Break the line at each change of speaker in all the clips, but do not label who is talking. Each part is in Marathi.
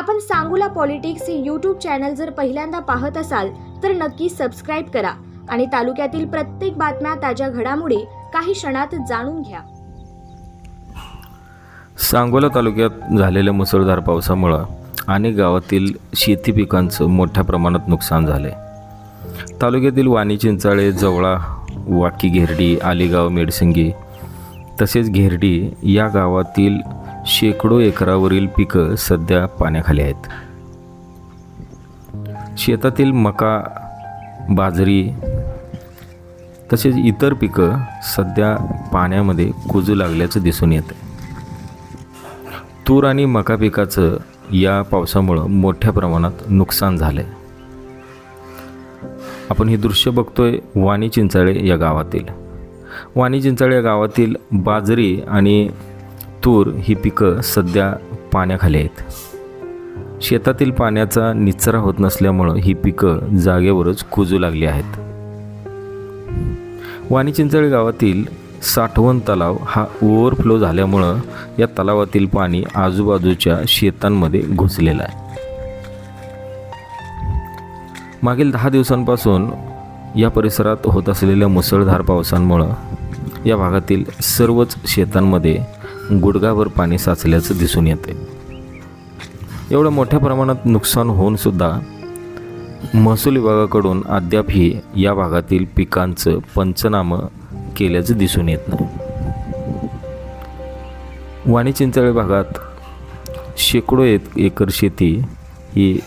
आपण सांगूला पॉलिटिक्स हे यूट्यूब चॅनल जर पहिल्यांदा पाहत असाल तर नक्की सबस्क्राईब करा आणि तालुक्यातील प्रत्येक बातम्या ताज्या घडामोडी काही क्षणात जाणून घ्या.
सांगोला तालुक्यात झालेल्या मुसळधार पावसामुळं अनेक गावातील शेती पिकांचं मोठ्या प्रमाणात नुकसान झाले तालुक्यातील वाणी चिंचाळे जवळा वाकी घेरडी आलेगाव मेडसिंगी तसेच घेरडी या गावातील शेकडो एकरावरील पिकं सध्या पाण्याखाली आहेत. शेतातील मका बाजरी तसेच इतर पिकं सध्या पाण्यामध्ये कुजू लागल्याचं दिसून येतं तूर आणि मका पिकाचं या पावसामुळं मोठ्या प्रमाणात नुकसान झालं आहे आपण हे दृश्य बघतोय वाणी चिंचाळे या गावातील. वाणी चिंचाळे या गावातील बाजरी आणि तूर ही पिकं सध्या पाण्याखाली आहेत. शेतातील पाण्याचा निचरा होत नसल्यामुळं ही पिकं जागेवरच कुजू लागली आहेत. वाणी चिंचळी गावातील साठवण तलाव हा ओव्हरफ्लो झाल्यामुळं या तलावातील पाणी आजूबाजूच्या शेतांमध्ये घुसलेलं आहे. मागील दहा दिवसांपासून या परिसरात होत असलेल्या मुसळधार पावसांमुळं या भागातील सर्वच शेतांमध्ये गुडघावर पाणी साचल्याचं दिसून येते. एवढं मोठ्या प्रमाणात नुकसान होऊन सुद्धा महसूल विभागाकडून अद्यापही या भागातील पिकांचं पंचनामं केल्याचं दिसून येत नाही. वाणी चिंचाळे भागात शेकडो एक एकर शेती ही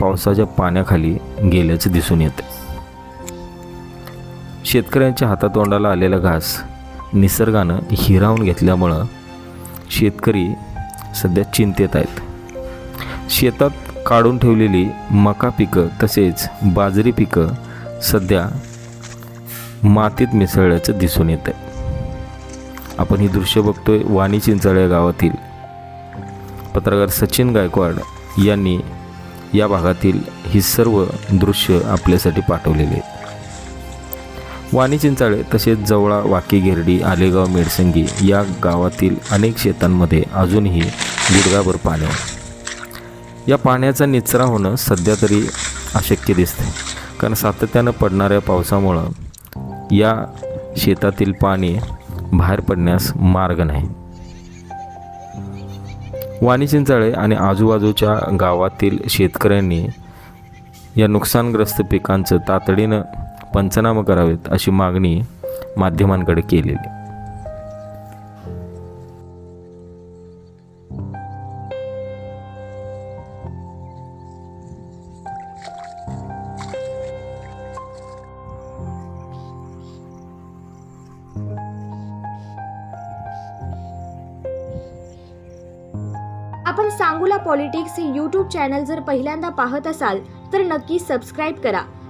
पावसाच्या पाण्याखाली गेल्याचं दिसून येते. शेतकऱ्यांच्या हातातोंडाला आलेला घास निसर्गानं हिरावून घेतल्यामुळं शेतकरी सध्या चिंतेत आहेत. शेतात काढून ठेवलेली मका पिकं तसेच बाजरी पिकं सध्या मातीत मिसळल्याचं दिसून येत आहे आपण ही दृश्य बघतोय वाणी चिंचाळे या गावातील. पत्रकार सचिन गायकवाड यांनी या भागातील ही सर्व दृश्य आपल्यासाठी पाठवलेली आहेत. वाणी चिंचाळे तसेच जवळा वाकी गिरडी आलेगाव मेडसंगी या गावातील अनेक शेतांमध्ये अजूनही गुडघाभर पाणी आहे. या पाण्याचा निचरा होणं सध्या तरी अशक्य दिसते कारण सातत्यानं पडणाऱ्या पावसामुळं या शेतातील पाणी बाहेर पडण्यास मार्ग नाही. वाणी चिंचाळे आणि आजूबाजूच्या गावातील शेतकऱ्यांनी या नुकसानग्रस्त पिकांचं तातडीनं पंचनामा करावेत अशी मागणी माध्यमांकडे केलेली.
आपण सांगूला पॉलिटिक्स हे यूट्यूब चॅनल जर पहिल्यांदा पाहत असाल तर नक्की सबस्क्राईब करा.